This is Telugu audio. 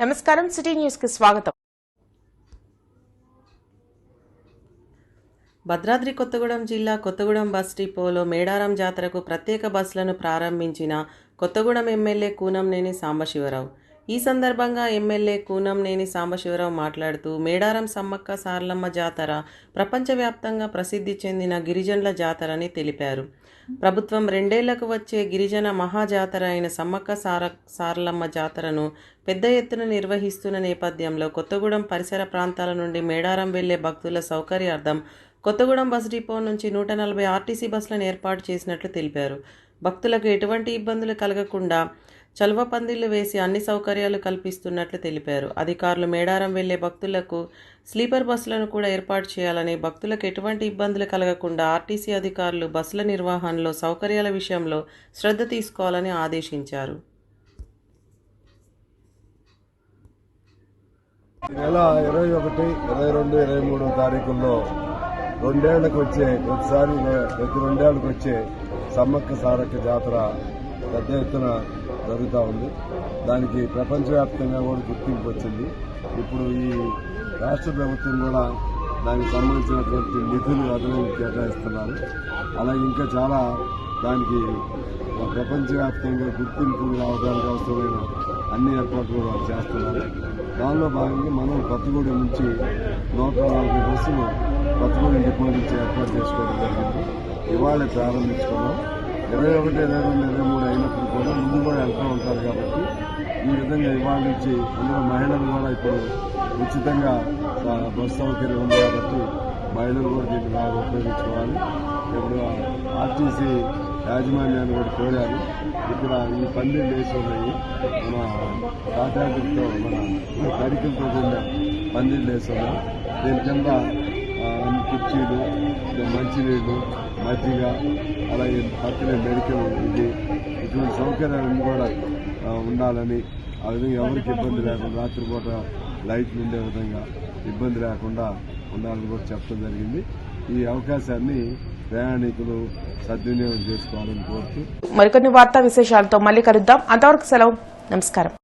నమస్కారం సిటీ న్యూస్కి స్వాగతం. భద్రాద్రి కొత్తగూడెం జిల్లా కొత్తగూడెం బస్ డిపోలో మేడారం జాతరకు ప్రత్యేక బస్సులను ప్రారంభించిన కొత్తగూడెం ఎమ్మెల్యే కూనంనేని సాంబశివరావు. ఈ సందర్భంగా ఎమ్మెల్యే కూనంనేని సాంబశివరావు మాట్లాడుతూ మేడారం సమ్మక్క సారలమ్మ జాతర ప్రపంచవ్యాప్తంగా ప్రసిద్ధి చెందిన గిరిజనుల జాతరని తెలిపారు. ప్రభుత్వం రెండేళ్ళకు వచ్చే గిరిజన మహాజాతర అయిన సమ్మక్క సార సారలమ్మ జాతరను పెద్ద ఎత్తున నిర్వహిస్తున్న నేపథ్యంలో కొత్తగూడెం పరిసర ప్రాంతాల నుండి మేడారం వెళ్ళే భక్తుల సౌకర్యార్థం కొత్తగూడెం బస్ డిపో నుంచి నూట నలభై ఆర్టీసీ బస్సులను ఏర్పాటు చేసినట్లు తెలిపారు. భక్తులకు ఎటువంటి ఇబ్బందులు కలగకుండా చలువ పందిళ్ళు వేసి అన్ని సౌకర్యాలు కల్పిస్తున్నట్లు తెలిపారు. అధికారులు మేడారం వెళ్ళే భక్తులకు స్లీపర్ బస్సులను కూడా ఏర్పాటు చేయాలని భక్తులకు ఎటువంటి ఇబ్బందులు కలగకుండా ఆర్టీసీ అధికారులు బస్సుల నిర్వహణలో సౌకర్యాల విషయంలో శ్రద్ధ తీసుకోవాలని ఆదేశించారు. నెల ఇరవై ఒకటి ఇరవై రెండు ఇరవై మూడు తారీఖుల్లో రెండేళ్ళకు వచ్చే ప్రతిసారి ప్రతి రెండేళ్ళకు వచ్చే సమ్మక్క సారక్క జాతర పెద్ద ఎత్తున జరుగుతూ ఉంది. దానికి ప్రపంచవ్యాప్తంగా కూడా గుర్తింపు వచ్చింది. ఇప్పుడు ఈ రాష్ట్ర ప్రభుత్వం కూడా దానికి సంబంధించినటువంటి నిధులు అదనంగా కేటాయిస్తున్నారు. అలాగే ఇంకా చాలా దానికి ప్రపంచవ్యాప్తంగా గుర్తింపు రావడానికి అవసరమైన అన్ని ఏర్పాట్లు చేస్తున్నారు. దానిలో భాగంగా మనం కొత్తగూడెం నుంచి నూట నలభై బస్సులు కొత్తగూడెం డిపో నుంచి ఏర్పాటు చేసుకోవడం జరిగింది. ఇవాళ ప్రారంభించుకున్నాం. ఇరవై ఒకటి ఇరవై రెండు ఇరవై మూడు అయినప్పుడు ముందు కూడా వెళ్తూ ఉంటారు కాబట్టి ఈ విధంగా ఇవాళ నుంచి అందులో మహిళలు కూడా ఇప్పుడు ఉచితంగా బస్ సౌకర్యం ఉంది కాబట్టి మహిళలు కూడా దీన్ని బాగా ఉపయోగించుకోవాలి. ఇప్పుడు ఆర్టీసీ యాజమాన్యాన్ని కూడా కోరారు. ఇక్కడ ఈ పందిళ్ళు వేసి ఉన్నాయి. మన తాటాకులతో మన కడికలతో కూడా పందిళ్ళు వేసి ఉన్నాయి దీని కింద కుర్చీలు మంచినీళ్ళు మజ్జిగ అలాగే పక్కనే మెడికల్ ఇది ఇటువంటి సౌకర్యాలన్నీ కూడా ఉండాలని ఆ విధంగా ఎవరికి ఇబ్బంది లేకుండా రాత్రిపూట లైట్లు ఉండే విధంగా ఇబ్బంది లేకుండా ఉండాలని కూడా చెప్పడం జరిగింది. ఈ అవకాశాన్ని ప్రయాణికులు సద్వినియోగం చేసుకోవాలని కోరుతూ మరికొన్ని వార్తా విశేషాలతో మళ్ళీ కలుద్దాం. అంతవరకు సెలవు. నమస్కారం.